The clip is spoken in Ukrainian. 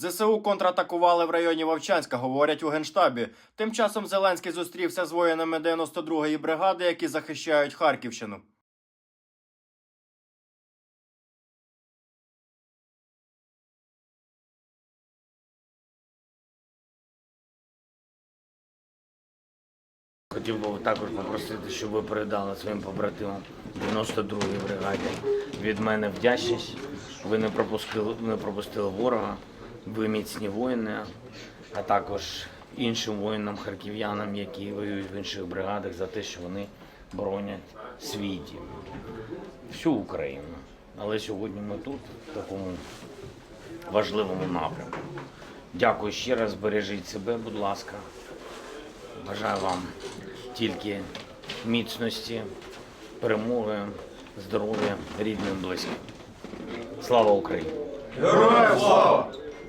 ЗСУ контратакували в районі Вовчанська, говорять у генштабі. Тим часом Зеленський зустрівся з воїнами 92-ї бригади, які захищають Харківщину. Хотів би також попросити, щоб ви передали своїм побратимам 92-й бригаді від мене вдячність. Ви не пропустили, не пропустили ворога, ви міцні воїни, а також іншим воїнам, харків'янам, які воюють в інших бригадах, за те, що вони боронять свій дім, всю Україну. Але сьогодні ми тут, в такому важливому напрямку. Дякую ще раз, бережіть себе, будь ласка. Бажаю вам тільки міцності, перемоги, здоров'я, рідним, близьким. Слава Україні! Героям слава!